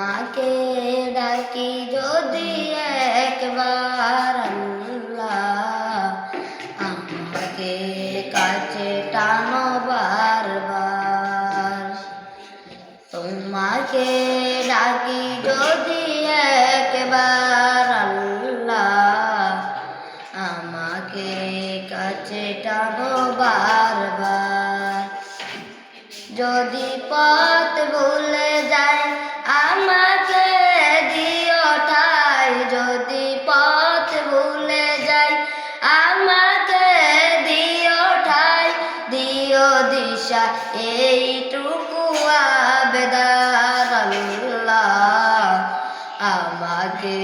তোমাকে ডাকি যদি একবার আমাকে কাছে টানো বারবার। তোমাকে ডাকি যদি একবার আল্লাহ, আমাকে কাছে টানো বারবার। যদি পথ ভুলে আল্লাহ আমাকে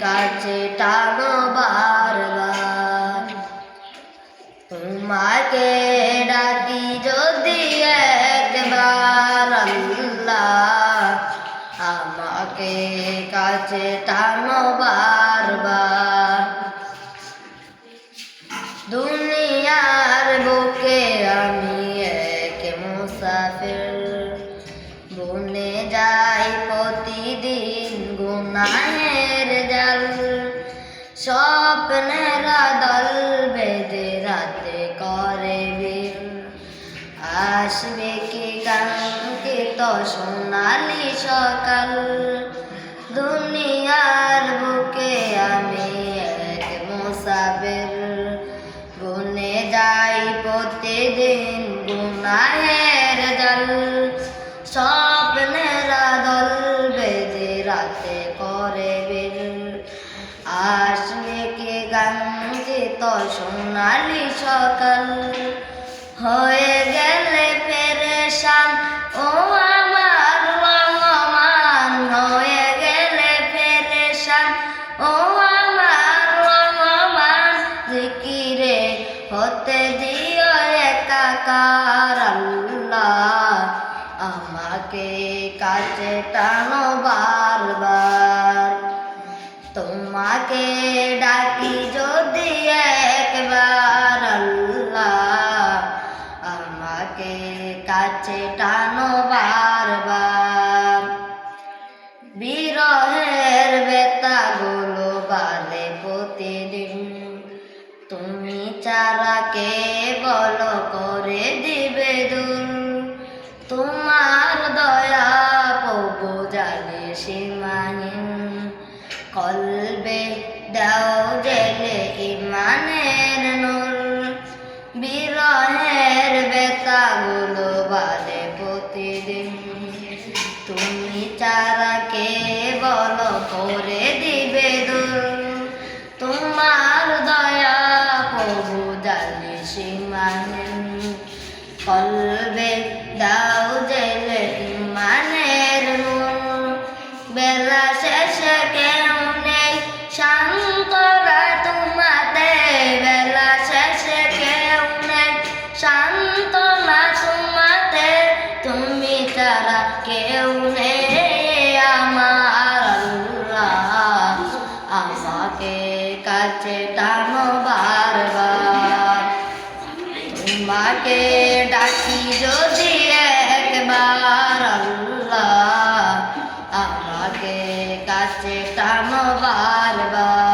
কাছে টানো বারবার। তোমাকে ডাকি যদি একবার আমাকে কাছে টানো বারবার। দুনিয়ার গুনাহের জাল, স্বপ্নেরা দল বেঁধে রাতে করে বীর আসবে কি কাঙ্কিত সোনালি সকাল। দুনিয়ার বুকে আমি এক মুসাফির। গুনে যাই প্রতিদিন গুনাহের রাতে করে বীর আসবে কে গাঙ্গিত সোনালি সকাল। হয়ে গেলে পেরেশান, ও আমার রহমান হয়ে গেলে পেরেশান, ও আমার রহমান জিকিরে হতে দিও একাকার আল্লাহ। আমাকে কাছে টানো বারবার। তোমাকে ডাকি যদি একবার, আল্লাহ আমাকে কাছে টানো বারবার। বিরহের বেতাগুলো বালে প্রতিদিন। তুমি চারাকে বল করে দিবে দূর তোমার সীমাহীন কলবে দাও জেলে ইমানের নূর। বিরহের বেতাগুলো বালে প্রতিদিন। তুমি চারাকে বল করে দিবে দূর? তোমার দয়া প্রভু জালি সীমাহীন। কলবে দাও জেলে ইমানের নূর বেলা শেষে কেউ নেই শান্তরা তোমাতে? বেলা শেষে কেউ নেই শান্তনা তোমাতে? তুমি তারা কেউ নেই আমার আল্লাহ। আমাকে কাছে টানো বারবার। তোমাকে ডাকি যদি একবার। আল্লাহ। আসে কাম বারবার